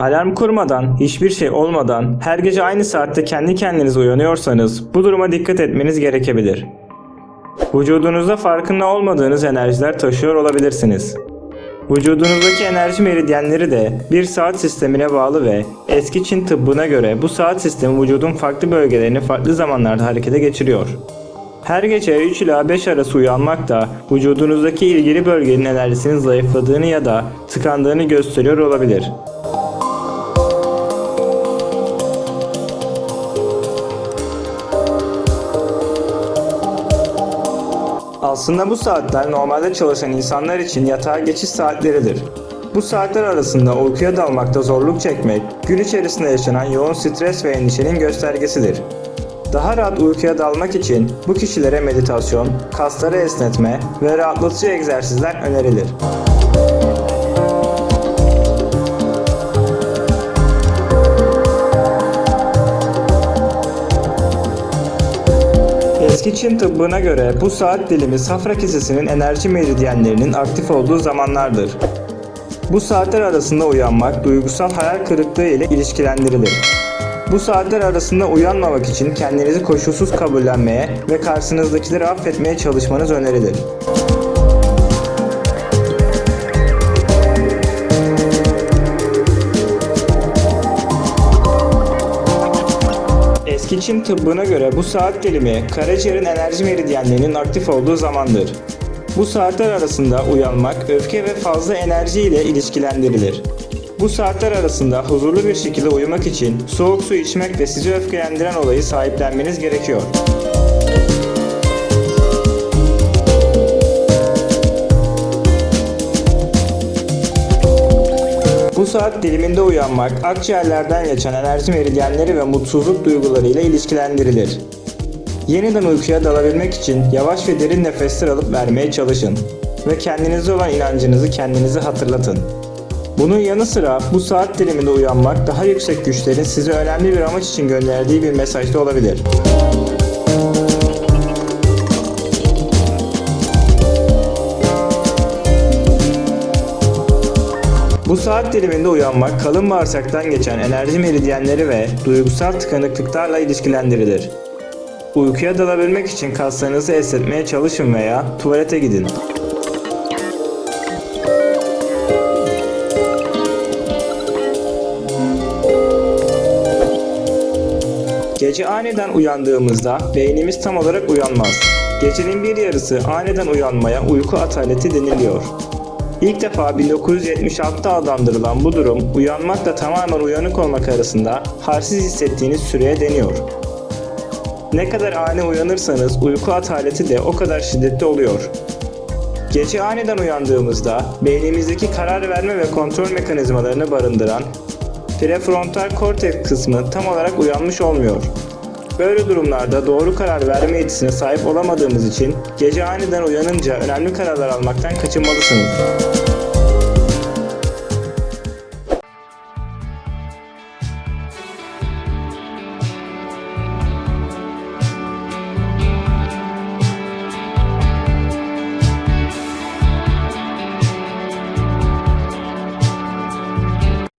Alarm kurmadan, hiçbir şey olmadan her gece aynı saatte kendi kendinize uyanıyorsanız bu duruma dikkat etmeniz gerekebilir. Vücudunuzda farkında olmadığınız enerjiler taşıyor olabilirsiniz. Vücudunuzdaki enerji meridyenleri de bir saat sistemine bağlı ve eski Çin tıbbına göre bu saat sistemi vücudun farklı bölgelerini farklı zamanlarda harekete geçiriyor. Her gece 3 ila 5 arası uyanmak da vücudunuzdaki ilgili bölgenin enerjisinin zayıfladığını ya da tıkandığını gösteriyor olabilir. Aslında bu saatler normalde çalışan insanlar için yatağa geçiş saatleridir. Bu saatler arasında uykuya dalmakta zorluk çekmek, gün içerisinde yaşanan yoğun stres ve endişenin göstergesidir. Daha rahat uykuya dalmak için bu kişilere meditasyon, kasları esnetme ve rahatlatıcı egzersizler önerilir. Çin tıbbına göre bu saat dilimi safra kesesinin enerji meridyenlerinin aktif olduğu zamanlardır. Bu saatler arasında uyanmak duygusal hayal kırıklığı ile ilişkilendirilir. Bu saatler arasında uyanmamak için kendinizi koşulsuz kabullenmeye ve karşınızdakileri affetmeye çalışmanız önerilir. Eski tıbbına göre bu saat dilimi karaciğerin enerji meridyenlerinin aktif olduğu zamandır. Bu saatler arasında uyanmak öfke ve fazla enerji ile ilişkilendirilir. Bu saatler arasında huzurlu bir şekilde uyumak için soğuk su içmek ve sizi öfkelendiren olayı sahiplenmeniz gerekiyor. Bu saat diliminde uyanmak, akciğerlerden geçen enerji meridyenleri ve mutsuzluk duygularıyla ilişkilendirilir. Yeniden uykuya dalabilmek için yavaş ve derin nefesler alıp vermeye çalışın ve kendinize olan inancınızı kendinize hatırlatın. Bunun yanı sıra bu saat diliminde uyanmak daha yüksek güçlerin size önemli bir amaç için gönderdiği bir mesaj da olabilir. Bu saat diliminde uyanmak kalın bağırsaktan geçen enerji meridyenleri ve duygusal tıkanıklıklarla ilişkilendirilir. Uykuya dalabilmek için kaslarınızı esnetmeye çalışın veya tuvalete gidin. Gece aniden uyandığımızda beynimiz tam olarak uyanmaz. Gecenin bir yarısı aniden uyanmaya uyku ataleti deniliyor. İlk defa 1976'da adlandırılan bu durum uyanmakla tamamen uyanık olmak arasında halsiz hissettiğiniz süreye deniyor. Ne kadar ani uyanırsanız uyku ataleti de o kadar şiddetli oluyor. Gece aniden uyandığımızda beynimizdeki karar verme ve kontrol mekanizmalarını barındıran prefrontal korteks kısmı tam olarak uyanmış olmuyor. Böyle durumlarda doğru karar verme yetisine sahip olamadığımız için gece aniden uyanınca önemli kararlar almaktan kaçınmalısınız.